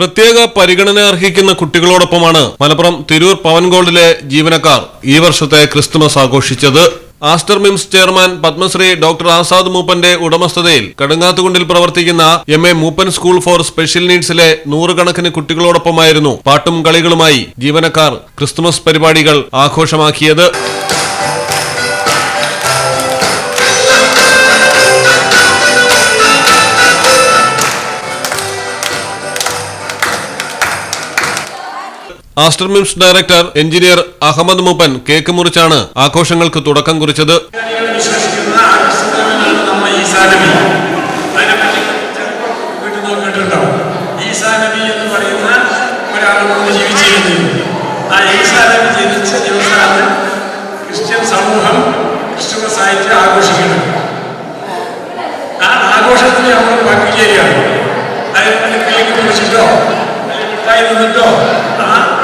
പ്രത്യേക പരിഗണന അർഹിക്കുന്ന കുട്ടികളോടൊപ്പമാണ് മലപ്പുറം തിരൂർ പവൻഗോൾഡിലെ ജീവനക്കാർ ഈ വർഷത്തെ ക്രിസ്തുമസ് ആഘോഷിച്ചത്. Aster MIMS chairman Padmashri doctor Azad മൂപ്പന്റെ ഉടമസ്ഥതയിൽ കടുങ്ങാത്തുകുണ്ടിൽ പ്രവർത്തിക്കുന്ന M A Moopan school for special നീഡ്സിലെ നൂറുകണക്കിന് കുട്ടികളോടൊപ്പമായിരുന്നു പാട്ടും കളികളുമായി ജീവനക്കാർ ക്രിസ്തുമസ് പരിപാടികൾ ആഘോഷമാക്കിയത്. Aster MIMS director engineer Ahammed Moopan cake മുറിച്ചാണ് ആഘോഷങ്ങൾക്ക് തുടക്കം കുറിച്ചത്. വിശ്വസിക്കുന്ന ആ ആഘോഷത്തിന് നമ്മൾ ആ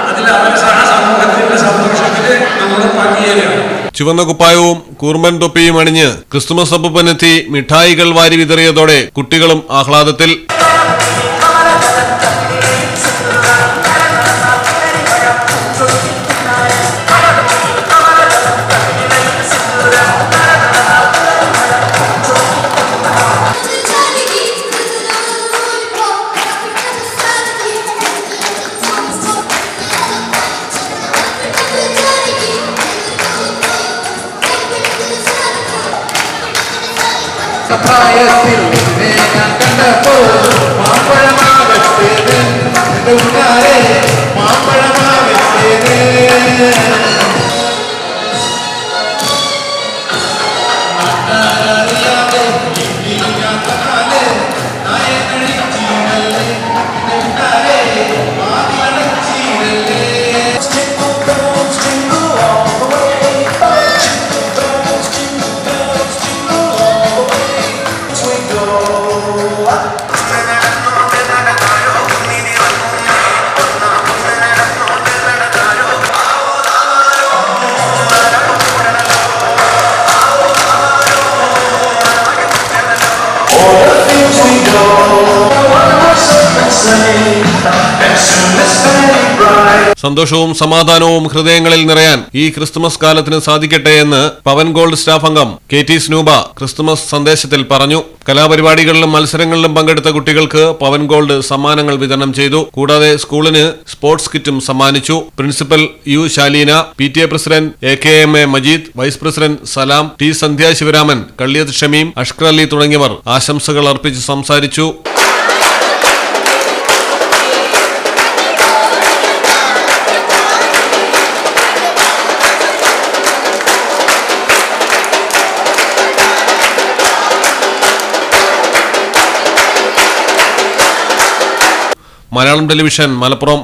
ചുവന്ന കുപ്പായവും കൂർമൻ തൊപ്പിയും അണിഞ്ഞ് ക്രിസ്തുമസ് അപ്പനെത്തി മിഠായികൾ വാരി വിതറിയതോടെ കുട്ടികളും ആഹ്ലാദത്തിൽ പ്രായത്തിൽ നിന്നെ ഞാൻ കണ്ടപ്പോൾ soul. What must I say? സന്തോഷവും സമാധാനവും ഹൃദയങ്ങളിൽ നിറയാൻ ഈ ക്രിസ്തുമസ് കാലത്തിന് സാധിക്കട്ടെ എന്ന് പവൻ ഗോൾഡ് സ്റ്റാഫ് അംഗം കെ ടി സ്നൂബ ക്രിസ്തുമസ് സന്ദേശത്തിൽ പറഞ്ഞു. കലാപരിപാടികളിലും മത്സരങ്ങളിലും പങ്കെടുത്ത കുട്ടികൾക്ക് പവൻ ഗോൾഡ് സമ്മാനങ്ങൾ വിതരണം ചെയ്തു. കൂടാതെ സ്കൂളിന് സ്പോർട്സ് കിറ്റും സമ്മാനിച്ചു. Principal U Shaleena P T A president A K M A Majeed vice president Salam T Sandhya Sivaraman Kalliyath Shameem Ashkar Ali തുടങ്ങിയവർ ആശംസകൾ അർപ്പിച്ച് സംസാരിച്ചു. മലയാളം ടെലിവിഷൻ മലപ്പുറം